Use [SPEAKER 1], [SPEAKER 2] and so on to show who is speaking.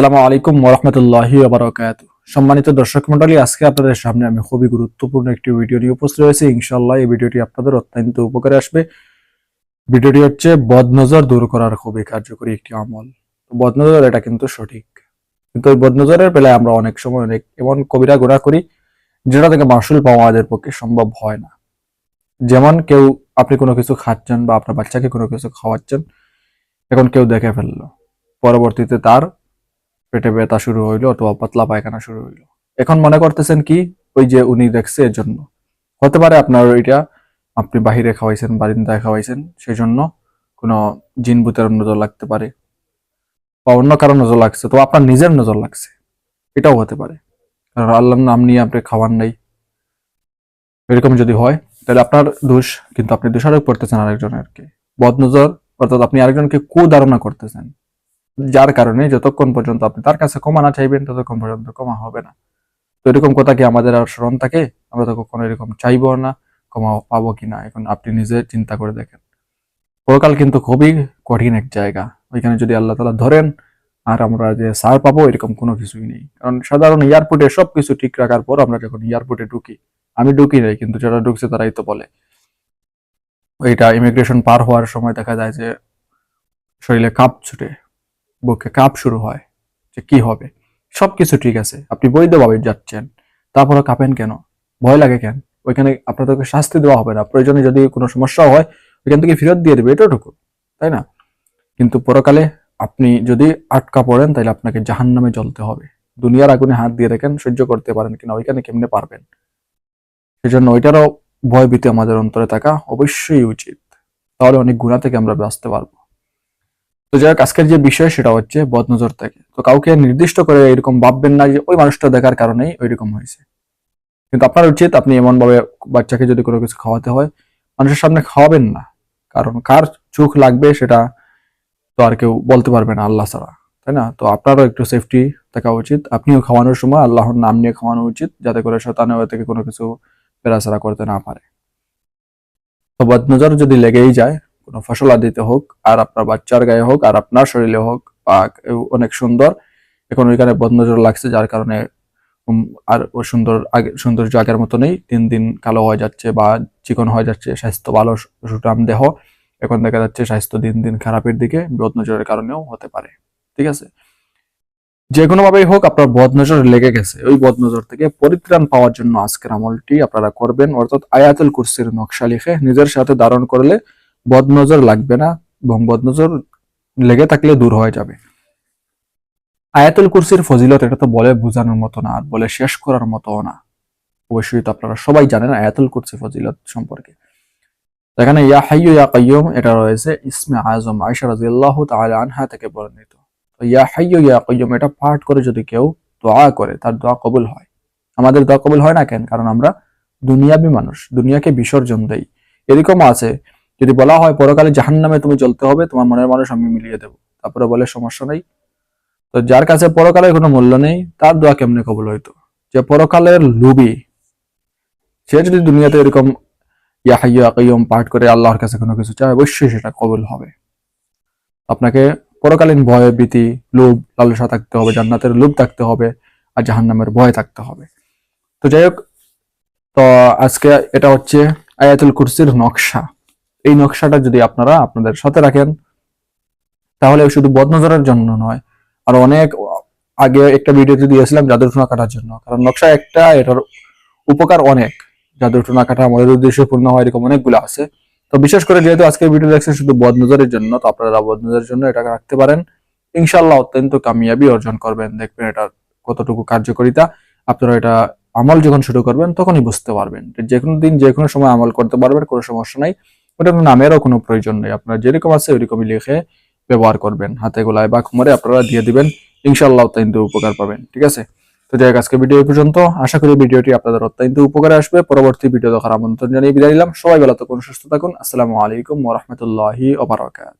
[SPEAKER 1] আসসালামু আলাইকুম ওরহমতুল্লাহি সম্মানিত দর্শক মন্ডলী আজকে আপনাদের সামনে আমি খুবই গুরুত্বপূর্ণ একটি ভিডিও নিয়ে উপস্থিত হয়েছি। ইনশাল্লাহ এই ভিডিওটি আপনাদের অত্যন্ত উপকারে আসবে। ভিডিওটি হচ্ছে বদনজর দূর করার খুবই কার্যকরী একটি আমল। বদনজর এটা কিন্তু সঠিক। কিন্তু ওই বদনজরের বেলায় আমরা অনেক সময় অনেক এমন কবিরা গোড়া করি, যেটা থেকে মাসুল পাওয়া আমাদের পক্ষে সম্ভব হয় না। যেমন কেউ আপনি কোনো কিছু খাচ্ছেন বা আপনার বাচ্চাকে কোনো কিছু খাওয়াচ্ছেন, এখন কেউ দেখে ফেলল। পরবর্তীতে তার পেটে ব্যথা শুরু হইল অথবা পাতলা পায়খানা শুরু হইল। এখন মনে করতেছেন কি? ওই যে উনি দেখছে এর জন্য হতে পারে আপনার ওইটা আপনি বাহিরে খাওয়াইছেন, বারিন্দায় খাওয়াইছেন সেই জন্য কোনো জিন ভূতের নজর লাগতে পারে বা অন্য কারও নজর লাগছে, তো আপনার নিজের নজর লাগছে। এটাও হতে পারে। কারণ আল্লাহর নাম নিয়ে আপনি খাওয়ান নাই। এরকম যদি হয়, তাহলে আপনার দোষ, কিন্তু আপনি দোষারোপ করতেছেন আরেকজনেরকে বদনজর, অর্থাৎ আপনি আরেকজনকে কুধারণা করতেছেন। যার কারণে যতক্ষণ পর্যন্ত আপনি তার কাছে ক্ষমা না চাইবেন, ততক্ষণ পর্যন্ত ক্ষমা হবে না। তো এরকম কথা কি আমাদের আর স্মরণ থাকে? আমরা তো কখনো এরকম চাইব না, ক্ষমা পাবো কিনা এখন আপনি নিজে চিন্তা করে দেখেন। পরকাল কিন্তু খুবই কঠিন এক জায়গা। ওইখানে যদি আল্লাহ তালা ধরেন, আর আমরা যে সার পাবো, এরকম কোনো কিছুই নেই। কারণ সাধারণ এয়ারপোর্টে সবকিছু ঠিক রাখার পর আমরা যখন এয়ারপোর্টে ঢুকি, আমি ঢুকি নাই, কিন্তু যারা ঢুকছে তারাই তো বলে। ওইটা ইমিগ্রেশন পার হওয়ার সময় দেখা যায় যে শরীরে কাপ ছুটে। বুকে কাঁপ শুরু হয় যে কি হবে? সবকিছু ঠিক আছে, আপনি বৈধভাবে যাচ্ছেন। তারপরে কাঁপেন কেন? ভয় লাগে কেন? ওইখানে আপনাদেরকে শাস্তি দেওয়া হবে না। প্রয়োজনে যদি কোনো সমস্যা হয়, ওইখান থেকে ফেরত দিয়ে দেবে এটাটুকু তাই না? কিন্তু পরকালে আপনি যদি আটকা পড়েন, তাহলে আপনাকে জাহান নামে জ্বলতে হবে। দুনিয়ার আগুনে হাত দিয়ে দেখেন, সহ্য করতে পারেন কিনা, ওইখানে কেমনে পারবেন? সেজন্য ওইটারও ভয় ভীতি আমাদের অন্তরে থাকা অবশ্যই উচিত। তাহলে অনেক গুণা থেকে আমরা বাঁচতে পারব। তো যাই হোক, আজকের যে বিষয় সেটা হচ্ছে বদনজর থেকে তো কাউকে নির্দিষ্ট করে এরকম ভাববেন না যে ওই মানুষটা দেখার কারণেই ওইরকম হয়েছে। কিন্তু আপনার উচিত আপনি এমন ভাবে বাচ্চাকে যদি কোনো কিছু খাওয়াতে হয়, মানুষের সামনে খাওয়াবেন না। কারণ কার চোখ লাগবে সেটা তো আর কেউ বলতে পারবে না আল্লাহ ছাড়া, তাই না? তো আপনারও একটু সেফটি থাকা উচিত। আপনিও খাওয়ানোর সময় আল্লাহর নাম নিয়ে খাওয়ানো উচিত, যাতে করে শতানে থেকে কোনো কিছু পেরাচারা করতে না পারে। তো বদনজর যদি লেগেই যায় কোনো ফসল আদিতে হোক, আর আপনার বাচ্চার গায়ে হোক, আর আপনার শরীরে হোক বা অনেক সুন্দর। এখন ওইখানে বদনজর লাগছে, যার কারণে আর ও সুন্দর আগে, সৌন্দর্য আগের মতো নেই। দিন দিন কালো হয়ে যাচ্ছে বা চিকন হয়ে যাচ্ছে, স্বাস্থ্য ভালো সুটাম দেহ। এখন দেখা যাচ্ছে স্বাস্থ্য দিন দিন খারাপের দিকে বদনজরের কারণেও হতে পারে। ঠিক আছে? যে কোনো ভাবেই হোক, আপনার বদনজর লেগে গেছে। ওই বদনজর থেকে পরিত্রাণ পাওয়ার জন্য আজকের আমলটি আপনারা করবেন। অর্থাৎ আয়াতুল কুরসির নকশা লিখে নিজের সাথে ধারণ করলে বদনজর লাগবে না এবং বদনজর লেগে থাকলে দূর হয়ে যাবে। আয়াতুল কুরসির ফজিলত এটা তো বলে বোঝানোর মতো না আর বলে শেষ করার মতো না। অবশ্যই তো আপনারা সবাই জানেন আয়াতুল কুরসি ফজিলত সম্পর্কে। এখানে ইয়া হাইয়ু ইয়া কাইয়ুম এটা রয়েছে, ইসমে আজম আয়েশা রাদিয়াল্লাহু তাআলা আনহা থেকে বর্ণিত। ইয়া হাইয়ু ইয়া কাইয়ুম এটা পাঠ করে যদি কেউ দোয়া করে, তার দোয়া কবুল হয়। আমাদের দোয়া কবুল হয় না কেন? কারণ আমরা দুনিয়াবি মানুষ, দুনিয়াকে বিসর্জন দেই। এরকম আছে যদি বলা হয় পরকালে জাহান নামে তুমি চলতে হবে, তোমার মনের মানুষ আমি মিলিয়ে দেবো। তারপরে বলে, সমস্যা নাই। তো যার কাছে পরকালের কোনো মূল্য নেই, তার দোয়া কেমনে কবল হইতো? যে পরকালের লুবি সে যদি দুনিয়াতে এরকম ইয়া হাইয়া পাঠ করে আল্লাহর কাছে কোনো কিছু চায়, অবশ্যই সেটা কবল হবে। আপনাকে পরকালীন ভয়, ভীতি, লোভ, লালসা থাকতে হবে, জান্নাতের লোভ থাকতে হবে আর জাহান্নামের ভয় থাকতে হবে। তো যাই হোক, তো আজকে এটা হচ্ছে আয়াতুল কুরসির নকশা। এই নকশাটা যদি আপনারা আপনাদের সাথে রাখেন, তাহলে শুধু বদনজরের জন্য নয়, আর অনেক আগে একটা ভিডিওতে দিয়েছিলাম জাদুর টুনা কাটার জন্য। কারণ নকশা একটা, এটার উপকার অনেক। জাদুর টুনা কাটা আমাদের উদ্দেশ্য পূর্ণ হয়, এরকম অনেকগুলো আছে। তো বিশেষ করে যেহেতু আজকের ভিডিও দেখছেন শুধু বদনজরের জন্য, তো আপনারা বদনজরের জন্য এটা রাখতে পারেন। ইনশাল্লাহ অত্যন্ত কামিয়াবি অর্জন করবেন। দেখবেন এটা কতটুকু কার্যকারিতা। আপনারা এটা আমল যখন শুরু করবেন, তখনই বুঝতে পারবেন। যে কোনো দিন যে কোনো সময় আমল করতে পারবেন, কোনো সমস্যা নাই। ওটার নামেরও কোনো প্রয়োজন নেই। আপনারা যেরকম আছে ওইরকমই লিখে ব্যবহার করবেন। হাতে গোলায় বা কুমারে আপনারা দিয়ে দিবেন। ইনশাল্লাহ অত্যন্ত উপকার পাবেন। ঠিক আছে? তো যাই আজকে ভিডিও পর্যন্ত। আশা করি ভিডিওটি আপনাদের অত্যন্ত উপকারে আসবে। পরবর্তী ভিডিও দেখার আমন্ত্রণ জানিয়ে বিদায় নিলাম। সবাই ভালো থাকুন, সুস্থ থাকুন। আসসালামু আলাইকুম ওরহমতুল্লাহি ওবরাকাত